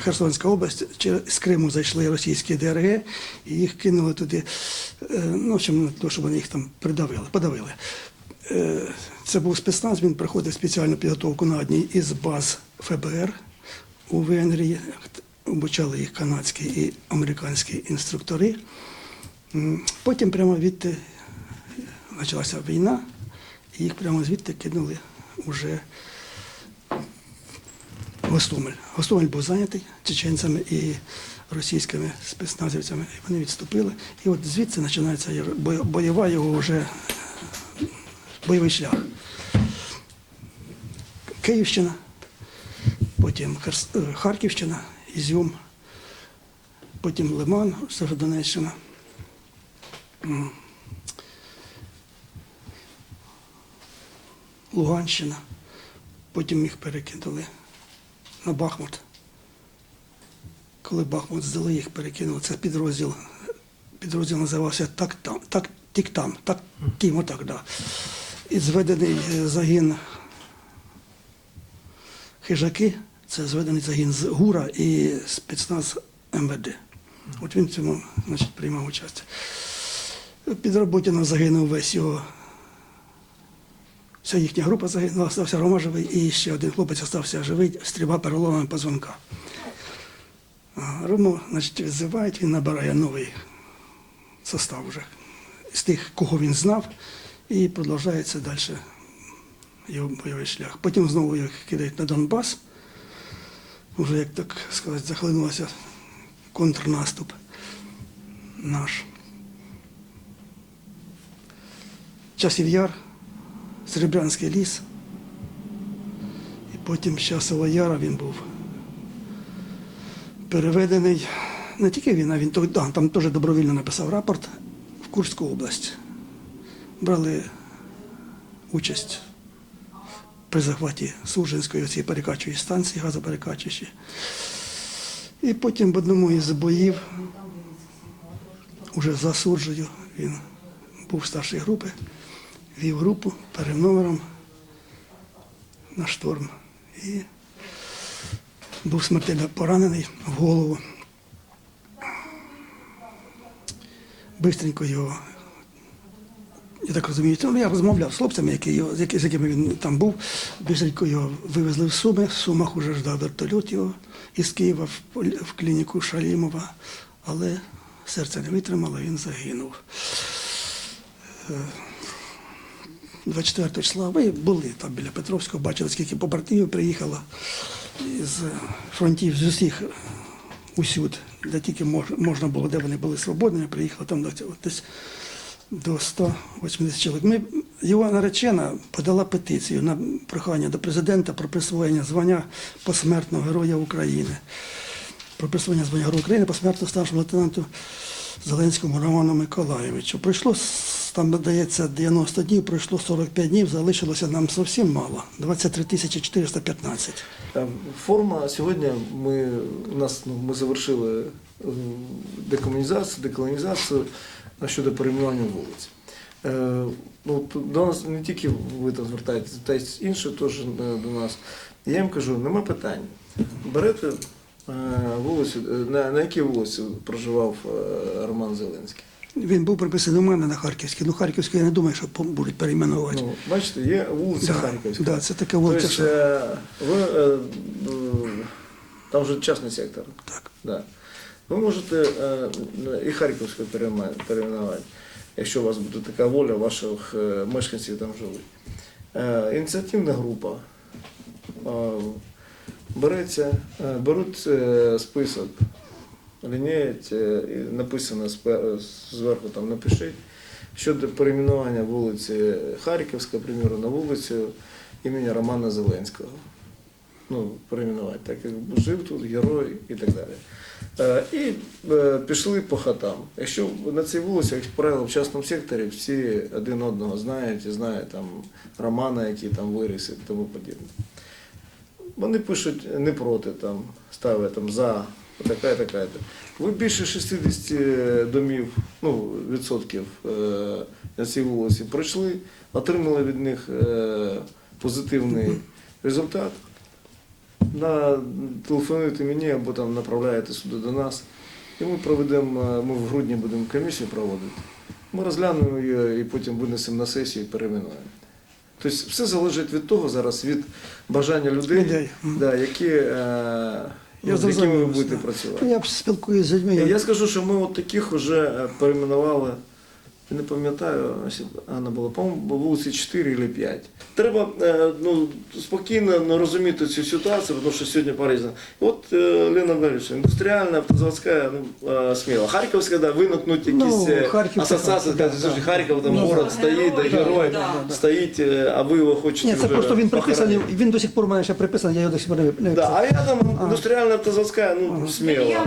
Херсонська область, з Криму зайшли російські ДРГ і їх кинули туди, е, ну, в общем, на щоб вони їх там придавили, подавили. Е, Це був спецназ, він проходив спеціальну підготовку на одній із баз ФБР у Венгрії. Обучали їх канадські і американські інструктори. Потім прямо відти почалася війна, і їх прямо звідти кинули уже Гостомель. Гостомель був зайнятий чеченцями і російськими спецназівцями. І вони відступили. І от звідси починається бойова його вже бойовий шлях. Київщина, потім е, Харківщина, Ізюм, потім Лиман, це вже Донеччина. М. Луганщина. Потім їх перекинули на Бахмут. Коли Бахмут здали, їх перекинули. Це підрозділ. Підрозділ називався так там, так тік там, так тім, отак, да. І зведений е, загін хижаки, це зведений загін з ГУРа і спецназ МВД. От він в цьому значить, приймав участь. Під Роботіна загинув весь його. Вся їхня група загинула, стався Рома живий, і ще один хлопець залишився живий, стріба переломами позвонка. Рому, значить, відзивають, він набирає новий состав вже з тих, кого він знав, і продовжується далі його бойовий шлях. Потім знову їх кидають на Донбас. Вже, як так сказати, захлинулося контрнаступ наш. Часів Яр, Серебрянський ліс. І потім з Часова Яра він був переведений. Не тільки він, а він да, там теж добровільно написав рапорт в Курську область. Брали участь при захваті Суржинської цієї перекачуючої станції, газоперекачуючої. І потім в одному із боїв, уже за Суржею, він був старшої групи, вів групу перед номером на шторм. І був смертельно поранений в голову. Бистренько його я так розумію, ну, я розмовляв з хлопцями, які його, з, якими він там був. Бистренько його вивезли в Суми. В Сумах уже ждав вертольот його із Києва в, в клініку Шалімова. Але серце не витримало, він загинув. Е, 24 числа ви були там біля Петровського, бачили, скільки побратимів приїхало з фронтів з усіх усюд, де тільки можна було, де вони були свободними, приїхало там до цього десь до 180 чоловік. Ми, його наречена подала петицію на прохання до президента про присвоєння звання посмертного Героя України. Про присвоєння звання Героя України посмертно старшому лейтенанту Зеленському Роману Миколаєвичу. Пройшло, там надається 90 днів, пройшло 45 днів, залишилося нам зовсім мало. 23 тисячі 415. Е, Форма сьогодні ми нас ну, ми завершили е, декомунізацію, деколонізацію щодо перейменування вулиць. Е, Ну, до нас не тільки ви там звертаєтесь, звертаєтесь інші теж е, до нас. Я їм кажу, нема питань. Берете вулицю, на, на якій вулиці проживав Роман Зеленський? Він був приписаний у мене на Харківській. Ну, Харківський я не думаю, що будуть перейменувати. Ну, бачите, є вулиця Да, Харківська. да, це така вулиця, Тобто, що- е, ви, е, е, там вже частний сектор. Так. Да. Ви можете е, і Харківську перейменувати, якщо у вас буде така воля, ваших е, мешканців там живуть. Е, Ініціативна група е, береться, е, беруть е, список, лініють, е, написано зверху там напишіть щодо перейменування вулиці Харківська, приміру, на вулицю імені Романа Зеленського ну, перейменувати, так як жив тут герой і так далі. Е, І е, пішли по хатам. Якщо на цій вулиці, як правило, в частному секторі всі один одного знають і знають там Романа, який там виріс і тому подібне. Вони пишуть не проти, там, ставлять там за, така, така. Ви більше 60 домів, ну, відсотків е, на цій вулиці пройшли, отримали від них е, позитивний результат. на, телефонуєте мені або там направляєте сюди до нас. І ми проведемо, е, ми в грудні будемо комісію проводити. Ми розглянемо її і потім винесемо на сесію і перейменуємо. Тобто все залежить від того зараз, від бажання людей, Людей. Да, які, ну, з якими ви будете працювати. Я спілкуюся з людьми. Я, я- скажу, що ми от таких вже е, перейменували, я не пам'ятаю, Анна була, по-моєму, вулиці 4 чи 5. Треба е, ну, спокійно ну, розуміти цю ситуацію, тому що сьогодні порізано. От е, Лена говорить, індустріальна, автозаводська, ну, е, сміло. Харківська, да, виникнуть якісь Ну, асоціації, да, да. Харків, там Ну, город стоїть, да, Герой, да, да. стоїть, а ви його хочете Ні, це вже просто він приписаний, він до сих пор у мене ще приписаний, я його до сих пор не не Да, а я там індустріальна автозаводська, ну, сміло. Я